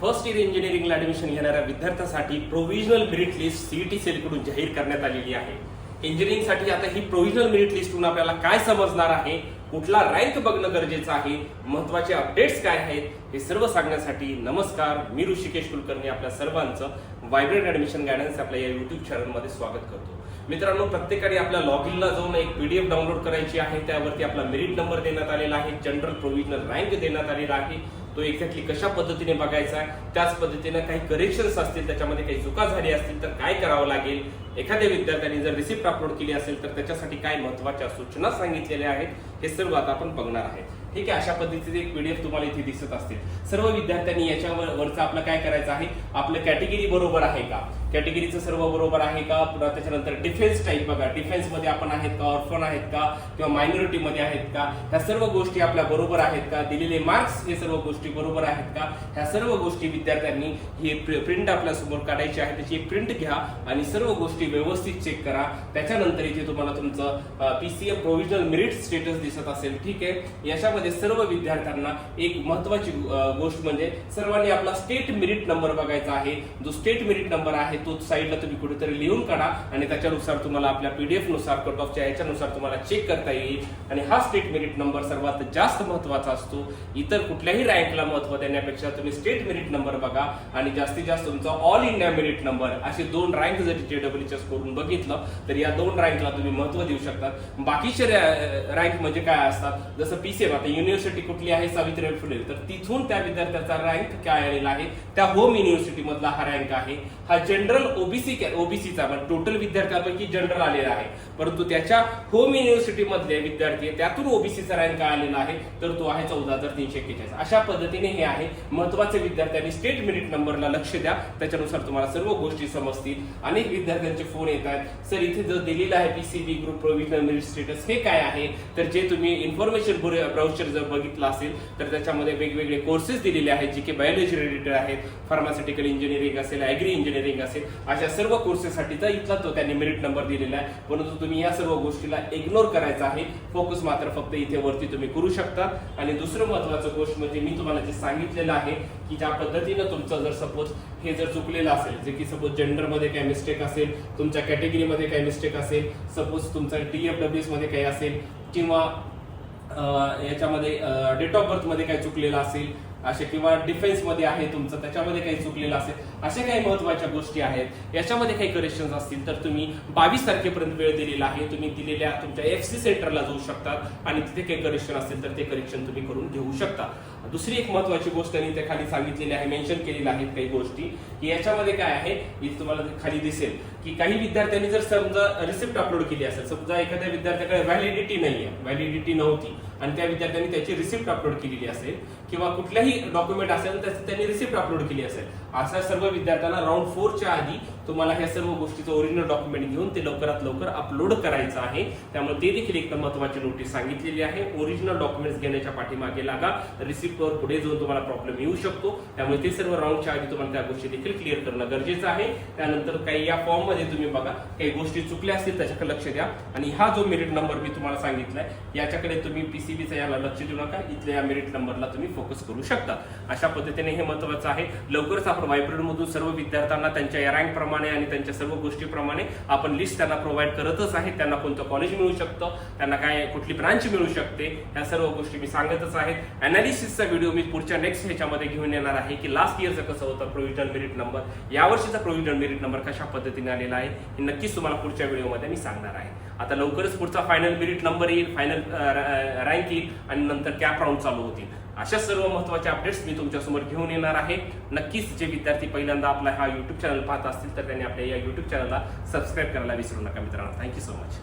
First year इंजिनिअरिंगला admission घेणाऱ्या विद्यार्थ्यांसाठी provisional merit list CET सेलकडून जाहीर करण्यात आलेली आहे. इंजिनिअरिंगसाठी आता ही प्रोव्हिजनल मेरिट लिस्टून आपल्याला काय समजणार आहे? कुठला रँक बघणं गरजेचं आहे? महत्त्वाचे अपडेट्स काय आहेत? हे सर्व सांगण्यासाठी नमस्कार. मी ऋषिकेश कुलकर्णी आपल्या सर्वांचं व्हायब्रंट ऍडमिशन गायडन्स आपल्या या युट्यूब चॅनलमध्ये स्वागत करतो. मित्रांनो प्रत्येकाने आपल्या लॉग इनला जाऊन एक पीडीएफ डाउनलोड करायची आहे. त्यावरती आपला मेरिट नंबर देण्यात आलेला आहे. जनरल प्रोव्हिजनल रँक देण्यात आलेला आहे. तो एक्झॅक्टली कशा पद्धतीने बघायचा आहे? त्याच पद्धतीने काही करेक्शन्स असतील त्याच्यामध्ये काही चुका झाली असतील तर काय करावं लागेल? एखाद्या विद्यार्थ्यांनी जर रिसिप्ट अपलोड केली असेल तर त्याच्यासाठी काय महत्त्वाच्या सूचना सांगितलेल्या आहेत? हे सर्व आता आपण बघणार आहे. ठीक आहे अशा पद्धतीचे एक पीडीएफ तुम्हाला इथे दिसत असतील. सर्व विद्यार्थ्यांनी याच्यावर वरचं आपलं काय करायचं आहे? आपलं कॅटेगरी बरोबर आहे का? कॅटेगरीचं सर्व बरोबर आहे का? पुन्हा त्याच्यानंतर डिफेन्स टाईप बघा. डिफेन्समध्ये आपण आहेत का? ऑर्फन आहेत का? किंवा मायनॉरिटी मध्ये आहेत का? ह्या सर्व गोष्टी आपल्या बरोबर आहेत का? दिलेले मार्क्स हे सर्व गोष्टी बरोबर आहेत का? ह्या सर्व गोष्टी विद्यार्थ्यांनी ही प्रिंट आपल्यासमोर काढायची आहे. त्याची प्रिंट घ्या आणि सर्व गोष्टी व्यवस्थित चेक करा. त्याच्यानंतर इथे तुम्हाला तुमचं पीसीएफ प्रोव्हिजनल मेरिट स्टेटस दिसत असेल ठीक आहे? याच्यामध्ये सर्व विद्यार्थ्यांना एक महत्वाची गोष्ट म्हणजे सर्वांनी आपला स्टेट मेरिट नंबर बघायचा आहे. जो स्टेट मेरिट नंबर आहे तो साईडला तुम्ही कुठेतरी लिहून काढा आणि त्याच्यानुसार तुम्हाला आपल्या पीडीएफनुसार कट ऑफच्या याच्यानुसार तुम्हाला चेक करता येईल. आणि हा स्टेट मेरिट नंबर सर्वात जास्त महत्त्वाचा असतो. इतर कुठल्याही रँकला महत्त्व देण्यापेक्षा तुम्ही स्टेट मेरिट नंबर बघा आणि जास्तीत जास्त तुमचा ऑल इंडिया मेरिट नंबर असे दोन रँक जर जेडब्ल्यूच्या करून बघितलं तर या दोन रँकला तुम्ही महत्त्व देऊ शकता. बाकीचे रँक म्हणजे म्हणजे काय असतात? जसं पीसीएम आता युनिव्हर्सिटी कुठली आहे? सावित्रीबाई फुले. तर तिथून त्या विद्यार्थ्याचा रँक काय आलेला आहे? त्या होम युनिव्हर्सिटी मधला हा रँक आहे. हा जनरल ओबीसी ओबीसीचा म्हणजे टोटल विद्यार्थ्यापैकी जनरल आलेला आहे. परंतु त्याच्या होम युनिव्हर्सिटी मधले विद्यार्थी त्यातून ओबीसीचा रँक आलेला आहे? तर तो आहे चौदा हजार तीनशे एक्केचाळीस. अशा पद्धतीने हे आहे. महत्त्वाचे विद्यार्थ्यांनी स्टेट मेरिट नंबरला लक्ष द्या. त्याच्यानुसार तुम्हाला सर्व गोष्टी समजतील. अनेक विद्यार्थ्यांचे फोन येत आहेत. सर इथे जर दिलेला आहे PCB group provisional merit status हे काय आहे? तर जे तुम्ही इन्फॉर्मेशन ब्राउचर जर बघितलं असेल तर त्याच्यामध्ये वेगवेगळे कोर्सेस दिलेले आहेत जे की बायोलॉजी रिलेटेड आहेत फार्मास्युटिकल इंजिनिअरिंग असेल ॲग्री इंजिनिअरिंग असेल अशा सर्व कोर्सेससाठीचा इथला तो त्यांनी मेरिट नंबर दिलेला आहे. परंतु तुम्ही या सर्व गोष्टीला इग्नोर करायचा आहे. फोकस मात्र फक्त इथे वरती तुम्ही करू शकता. आणि दुसरं महत्वाचं गोष्ट म्हणजे मी तुम्हाला जे सांगितलेलं आहे की ज्या पद्धतीनं तुमचं जर सपोज हे जर चुकलेलं असेल जे की सपोज जेंडरमध्ये काही मिस्टेक असेल तुमच्या कॅटेगरीमध्ये काही मिस्टेक असेल सपोज तुमचा टीएफडब्ल्यूएसमध्ये काही असेल किंवा अं, याच्यामध्ये डेट ऑफ बर्थमध्ये काही चुकलेलं असेल असे किंवा डिफेन्समध्ये आहे तुमचं त्याच्यामध्ये काही चुकलेलं असेल अशा काही महत्त्वाच्या गोष्टी आहेत. याच्यामध्ये काही करेक्शन असतील तर तुम्ही बावीस तारखेपर्यंत वेळ दिलेला आहे. तुम्ही दिलेल्या तुमच्या एफ सी सेंटरला जाऊ शकतात आणि तिथे काही करेक्शन असतील तर ते करेक्शन तुम्ही करून घेऊ शकता. दुसरी एक महत्वाची गोष्ट त्यांनी त्या खाली सांगितलेली आहे मेन्शन केलेल्या आहेत काही गोष्टी की याच्यामध्ये काय आहे इथे तुम्हाला खाली दिसेल की काही विद्यार्थ्यांनी जर समजा रिसिप्ट अपलोड केली असेल समजा एखाद्या विद्यार्थ्याकडे व्हॅलिडिटी नाही आहे व्हॅलिडिटी नव्हती आणि त्या विद्यार्थ्यांनी त्याची रिसिप्ट अपलोड केलेली असेल किंवा कुठल्याही डॉक्युमेंट असेल तर त्यांनी रिसिप्ट अपलोड केली असेल. अशा सर्व विद्यार्थ्यांना राऊंड फोरच्या आधी तुम्हाला ह्या सर्व गोष्टीचं ओरिजिनल डॉक्युमेंट घेऊन ते लवकरात लवकर अपलोड करायचं आहे. त्यामुळे ते देखील एक महत्वाची नोटीस सांगितलेली आहे. ओरिजिनल डॉक्युमेंट्स घेण्याच्या पाठीमागे लागा. रिसिप्टवर पुढे जाऊन तुम्हाला प्रॉब्लेम येऊ शकतो. त्यामुळे ते सर्व राऊंडच्या आधी तुम्हाला त्या गोष्टी देखील क्लिअर करणं गरजेचं आहे. त्यानंतर काही या फॉर्ममध्ये तुम्ही बघा. काही गोष्टी चुकल्या असतील त्याच्याकडे लक्ष द्या. आणि हा जो मेरिट नंबर मी तुम्हाला सांगितलाय याच्याकडे तुम्ही पीसीबीचा याला लक्ष देऊ नका. इथल्या या मेरिट नंबरला तुम्ही फोकस करू शकता. अशा पद्धतीने हे महत्वाचं आहे. लवकरच आपण व्हायब्रंट मधून सर्व विद्यार्थ्यांना त्यांच्या या रँक प्रमाणे आणि त्यांच्या सर्व गोष्टीप्रमाणे आपण लिस्ट त्यांना प्रोव्हाइड करतच आहे. त्यांना कोणतं कॉलेज मिळू शकतं? त्यांना काय कुठली ब्रांच मिळू शकते? या सर्व गोष्टी मी सांगतच आहेत अनालिसिसचा व्हिडिओ मी पुढच्या नेक्स्ट ह्याच्यामध्ये घेऊन येणार आहे की लास्ट इयरचं कसं होतं प्रोव्हिजनल मेरिट नंबर यावर्षीचा प्रोविजन मेरिट नंबर कशा पद्धतीने आलेला आहे हे नक्कीच तुम्हाला पुढच्या व्हिडिओमध्ये मी सांगणार आहे. आता लवकरच पुढचा फायनल मेरिट नंबर येईल फायनल रँक येईल आणि नंतर कॅप राऊंड चालू होतील. अशा सर्व महत्त्वाचे अपडेट्स मी तुमच्यासमोर घेऊन येणार आहे. नक्कीच जे विद्यार्थी पहिल्यांदा आपला हा युट्यूब चॅनल पाहत असतील तर त्यांनी आपल्या या युट्यूब चॅनलला सबस्क्राईब करायला विसरू नका मित्रांनो. Thank you so much